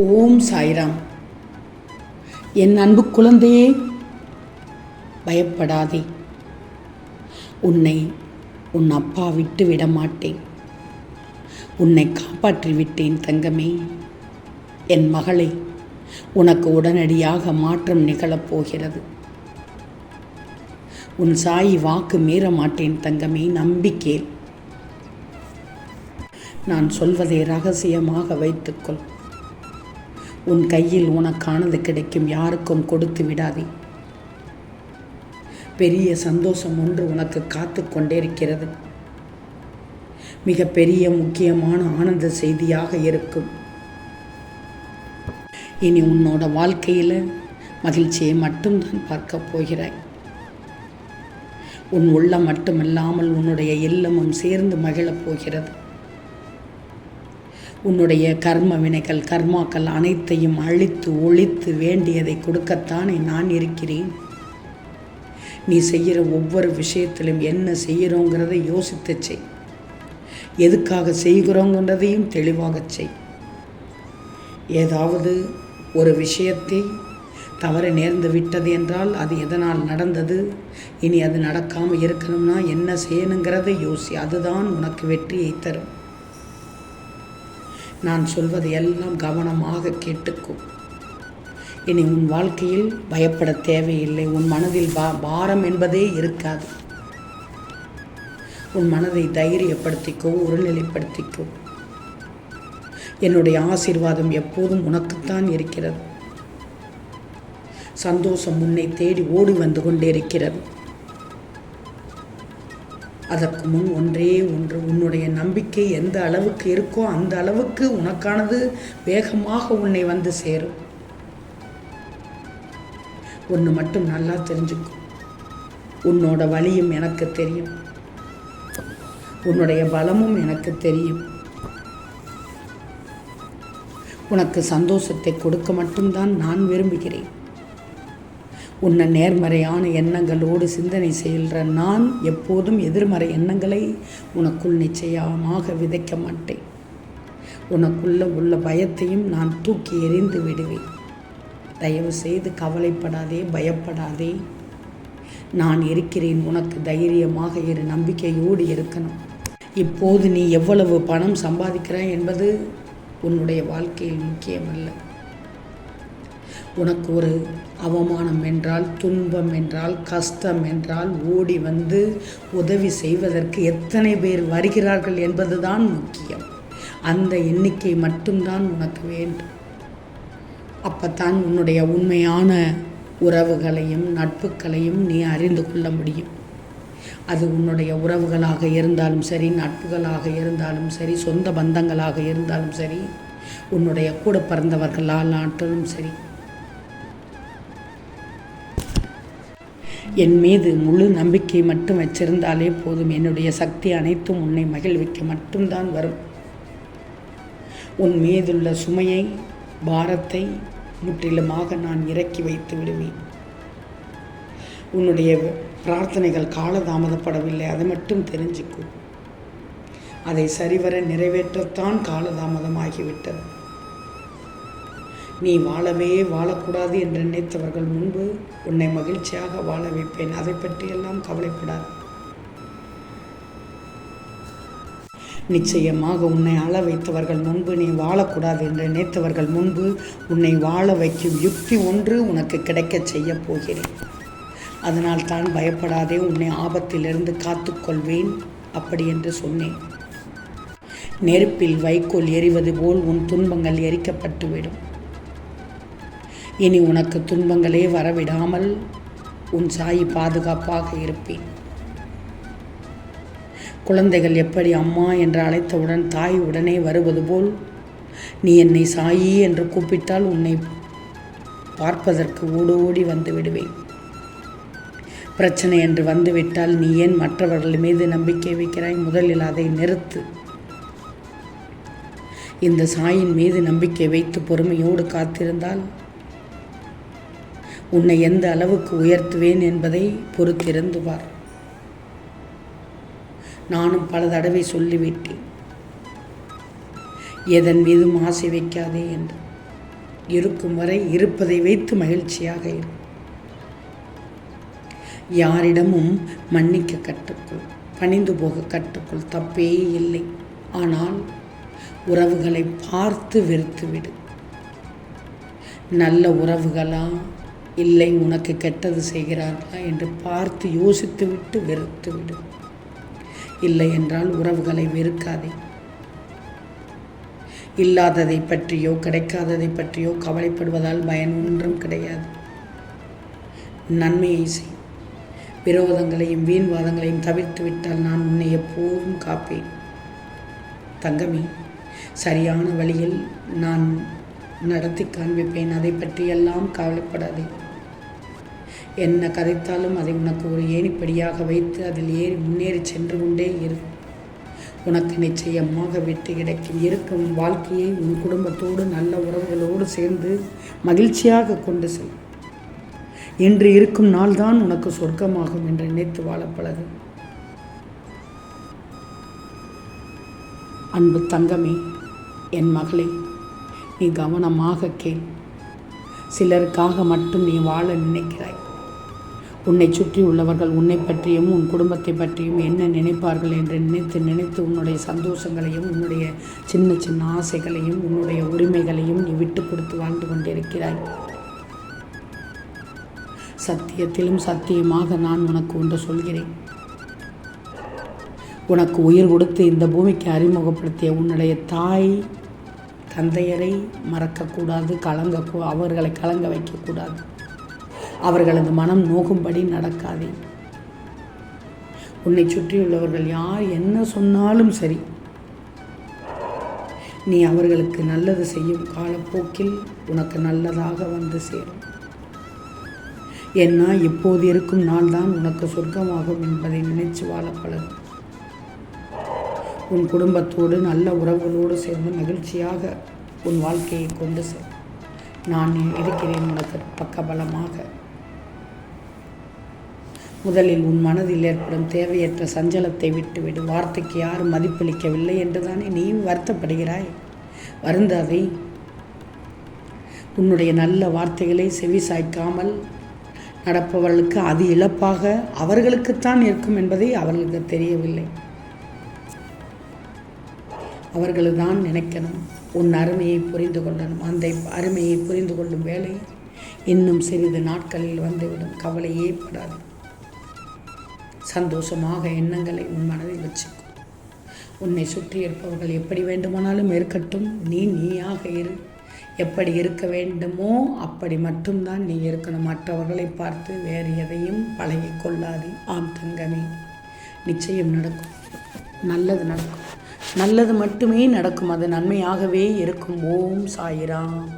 ஓம் சாய்ராம். என் அன்பு குழந்தையே பயப்படாதே. உன்னை உன் அப்பா விட்டு விட மாட்டேன். உன்னை காப்பாற்றி விட்டேன் தங்கமே. என் மகளே உனக்கு உடனடியாக மாற்றம் நிகழப் போகிறது. உன் சாயி வாக்கு மீற மாட்டேன் தங்கமே நம்பிக்கை நான் சொல்வதை ரகசியமாக வைத்துக்கொள். உன் கையில் உனக்கானது கிடைக்கும் யாருக்கும் கொடுத்து விடாதே. பெரிய சந்தோஷம் ஒன்று உனக்கு காத்து கொண்டிருக்கிறது மிக பெரிய முக்கியமான ஆனந்த செய்தியாக இருக்கும். இனி உன்னோட வாழ்க்கையில் மகிழ்ச்சியை மட்டும்தான் பார்க்க போகிறாய். உன் உள்ளம் மட்டுமில்லாமல் உன்னுடைய இல்லமும் சேர்ந்து மகிழப் போகிறது. உன்னுடைய கர்ம வினைகள் கர்மாக்கள் அனைத்தையும் அழித்து ஒழித்து வேண்டியதை கொடுக்கத்தானே நான் இருக்கிறேன்? நீ செய்கிற ஒவ்வொரு விஷயத்திலும் என்ன செய்கிறோங்கிறதை யோசித்து செய். எதுக்காக செய்கிறோங்கிறதையும் தெளிவாகச் செய். ஏதாவது ஒரு விஷயத்தை தவறு நேர்ந்து விட்டது என்றால் அது எதனால் நடந்தது? இனி அது நடக்காமல் இருக்கணும்னா என்ன செய்யணுங்கிறதை யோசி. அதுதான் உனக்கு வெற்றியை தரும். நான் சொல்வதை எல்லாம் கவனமாக கேட்டுக்கோ. இனி உன் வாழ்க்கையில் பயப்பட தேவையில்லை. உன் மனதில் பா பாரம் என்பதே இருக்காது. உன் மனதை தைரியப்படுத்திக்கோ ஒருநிலைப்படுத்திக்கோ என்னுடைய ஆசீர்வாதம் எப்போதும் உனக்குத்தான் இருக்கிறது. சந்தோஷம் உன்னை தேடி ஓடி வந்து கொண்டே இருக்கிறது அதற்கு முன் ஒன்றே ஒன்று உன்னுடைய நம்பிக்கை எந்த அளவுக்கு இருக்கோ அந்த அளவுக்கு உனக்கானது வேகமாக உன்னை வந்து சேரும். ஒன்று மட்டும் நல்லா தெரிஞ்சுக்கும் உன்னோட வழியும் எனக்கு தெரியும். உன்னுடைய பலமும் எனக்கு தெரியும். உனக்கு சந்தோஷத்தை கொடுக்க மட்டும்தான் நான் விரும்புகிறேன். உன்னை நேர்மறையான எண்ணங்களோடு சிந்தனை செய்கிற நான் எப்போதும் எதிர்மறை எண்ணங்களை உனக்குள் நிச்சயமாக விதைக்க மாட்டேன். உனக்குள்ள உள்ள பயத்தையும் நான் தூக்கி எறிந்து விடுவேன். தயவு செய்து கவலைப்படாதே பயப்படாதே. நான் இருக்கிறேன் உனக்கு தைரியமாக இரு நம்பிக்கையோடு இருக்கணும். இப்போது நீ எவ்வளவு பணம் சம்பாதிக்கிறாய் என்பது உன்னுடைய வாழ்க்கையில் முக்கியமல்ல. உனக்கு ஒரு அவமானம் என்றால் துன்பம் என்றால் கஷ்டம் என்றால் ஓடி வந்து உதவி செய்வதற்கு எத்தனை பேர் வருகிறார்கள் என்பதுதான் முக்கியம். அந்த எண்ணிக்கை மட்டும்தான் உனக்கு வேண்டும். அப்பத்தான் உன்னுடைய உண்மையான உறவுகளையும் நட்புகளையும் நீ அறிந்து கொள்ள முடியும். அது உன்னுடைய உறவுகளாக இருந்தாலும் சரி நட்புகளாக இருந்தாலும் சரி சொந்த பந்தங்களாக இருந்தாலும் சரி உன்னுடைய கூட பிறந்தவர்களால் ஆட்டலும் சரி. என் மீது முழு நம்பிக்கை மட்டும் வச்சிருந்தாலே போதும். என்னுடைய சக்தி அனைத்தும் உன்னை மகிழ்விக்க மட்டும்தான் வரும். உன் மீதுள்ள சுமையை பாரத்தை முற்றிலுமாக நான் இறக்கி வைத்து விடுவேன். உன்னுடைய பிரார்த்தனைகள் காலதாமதப்படவில்லை அதை மட்டும் தெரிஞ்சுக்கும் அதை சரிவர நிறைவேற்றத்தான் காலதாமதமாகிவிட்டது. நீ வாழவே வாழக்கூடாது என்று நினைத்தவர்கள் முன்பு உன்னை மகிழ்ச்சியாக வாழ வைப்பேன். அதை பற்றியெல்லாம் கவலைப்படாது. நிச்சயமாக உன்னை ஆள வைத்தவர்கள் முன்பு நீ வாழக்கூடாது என்று நினைத்தவர்கள் முன்பு உன்னை வாழ வைக்கும் யுக்தி ஒன்று உனக்கு கிடைக்கச் செய்யப் போகிறேன். அதனால் தான் பயப்படாதே உன்னை ஆபத்திலிருந்து காத்துக்கொள்வேன் அப்படி என்று சொன்னேன். நெருப்பில் வைக்கோல் எரிவது போல் உன் துன்பங்கள் எரிக்கப்பட்டுவிடும். இனி உனக்கு துன்பங்களே வரவிடாமல் உன் சாயி பாதுகாப்பாக இருப்பேன். குழந்தைகள் எப்படி அம்மா என்று அழைத்தவுடன் தாய் உடனே வருவது போல் நீ என்னை சாயி என்று கூப்பிட்டால் உன்னை பார்ப்பதற்கு ஓடோடி வந்து விடுவேன். பிரச்சனை என்று வந்துவிட்டால் நீ ஏன் மற்றவர்கள் மீது நம்பிக்கை வைக்கிறாய்? முதலில் அதை நிறுத்து. இந்த சாயின் மீது நம்பிக்கை வைத்து பொறுமையோடு காத்திருந்தால் உன்னை எந்த அளவுக்கு உயர்த்துவேன் என்பதை பொறுத்திருந்து பார். நானும் பல தடவை சொல்லிவிட்டேன். எதன் மீதும் ஆசை வைக்காதே என்று. இருக்கும் வரை இருப்பதை வைத்து மகிழ்ச்சியாக இரு. யாரிடமும் மன்னிக்க கற்றுக்கொள். பணிந்து போக கற்றுக்கொள். தப்பே இல்லை. ஆனால் உறவுகளை பார்த்து வெறுத்துவிடு நல்ல உறவுகளா இல்லை உனக்கு கெட்டது செய்கிறார்களா என்று பார்த்து யோசித்துவிட்டு வெறுத்துவிடு இல்லை என்றால் உறவுகளை வெறுக்காதே. இல்லாததை பற்றியோ கிடைக்காததை பற்றியோ கவலைப்படுவதால் பயன் ஒன்றும் கிடையாது. நன்மையை செய். விரோதங்களையும் வீண்வாதங்களையும் தவிர்த்து விட்டால் நான் உன்னை எப்போதும் காப்பேன். தங்கமே சரியான வழியில் நான் நடத்தி காண்பிப்பேன். அதை பற்றியெல்லாம் கவலைப்படாதே. என்ன கதைத்தாலும் அதை உனக்கு ஒரு ஏணிப்படியாக வைத்து அதில் ஏறி முன்னேறி சென்று கொண்டே இரு. உனக்கு நிச்சயமாக வெற்றி கிடைக்கும். இருக்கும் வாழ்க்கையை உன் குடும்பத்தோடு நல்ல உறவுகளோடு சேர்ந்து மகிழ்ச்சியாக கொண்டு செல். இன்று இருக்கும் நாள்தான் உனக்கு சொர்க்கமாகும் என்று நினைத்து வாழப்பழகு அன்பு தங்கமே என் மகளே நீ கவனமாக கேள். சிலருக்காக மட்டும் நீ வாழ நினைக்கிறாய். உன்னை சுற்றி உள்ளவர்கள் உன்னை பற்றியும் உன் குடும்பத்தை பற்றியும் என்ன நினைப்பார்கள் என்று நினைத்து நினைத்து உன்னுடைய சந்தோஷங்களையும் உன்னுடைய சின்ன சின்ன ஆசைகளையும் உன்னுடைய உரிமைகளையும் நீ விட்டு கொடுத்து வாழ்ந்து கொண்டிருக்கிறாய். சத்தியத்திலும் சத்தியமாக நான் உனக்கு ஒன்று சொல்கிறேன். உனக்கு உயிர் கொடுத்து இந்த பூமிக்கு அறிமுகப்படுத்திய உன்னுடைய தாய் தந்தையரை மறக்கக்கூடாது கலங்க அவர்களை கலங்க வைக்கக்கூடாது. அவர்களது மனம் நோகும்படி நடக்காதே. உன்னை சுற்றியுள்ளவர்கள் யார் என்ன சொன்னாலும் சரி. நீ அவர்களுக்கு நல்லது செய்யும் காலப்போக்கில் உனக்கு நல்லதாக வந்து சேரும். ஏன்னா இப்போது இருக்கும் நாள் தான் உனக்கு சொர்க்கமாகும் என்பதை நினைச்சு வாழப்பழகும் உன் குடும்பத்தோடு நல்ல உறவுகளோடு சேர்ந்து மகிழ்ச்சியாக உன் வாழ்க்கையை கொண்டு செல். நான் இருக்கிறேன் உனக்கு பக்கபலமாக. முதலில் உன் மனதில் ஏற்படும் தேவையற்ற சஞ்சலத்தை விட்டுவிடு. வார்த்தைக்கு யாரும் மதிப்பளிக்கவில்லை என்றுதானே நீயும் வருத்தப்படுகிறாய்? வருந்தாதே. உன்னுடைய நல்ல வார்த்தைகளை செவி சாய்க்காமல் நடப்பவர்களுக்கு அது இழப்பாக அவர்களுக்குத்தான் இருக்கும் என்பதை அவர்களுக்கு தெரியவில்லை. அவர்கள் தான் நினைக்கணும் உன் அருமையை புரிந்து கொள்ளணும். அந்த அருமையை புரிந்து கொள்ளும் வேலை இன்னும் சிறிது நாட்களில் வந்துவிடும். கவலையே படாது சந்தோஷமாக எண்ணங்களை உன் மனதில் வச்சுக்கும் உன்னை சுற்றி இருப்பவர்கள் எப்படி வேண்டுமானாலும் இருக்கட்டும். நீ நீயாக இரு. எப்படி இருக்க வேண்டுமோ அப்படி மட்டும்தான் நீ இருக்கணும். மற்றவர்களை பார்த்து வேறு எதையும் பழகி கொள்ளாதே. ஆம் தங்கமே நிச்சயம் நடக்கும். நல்லது நடக்கும். நல்லது மட்டுமே நடக்கும். அது நன்மையாகவே இருக்கும். ஓம் சாயிராம்.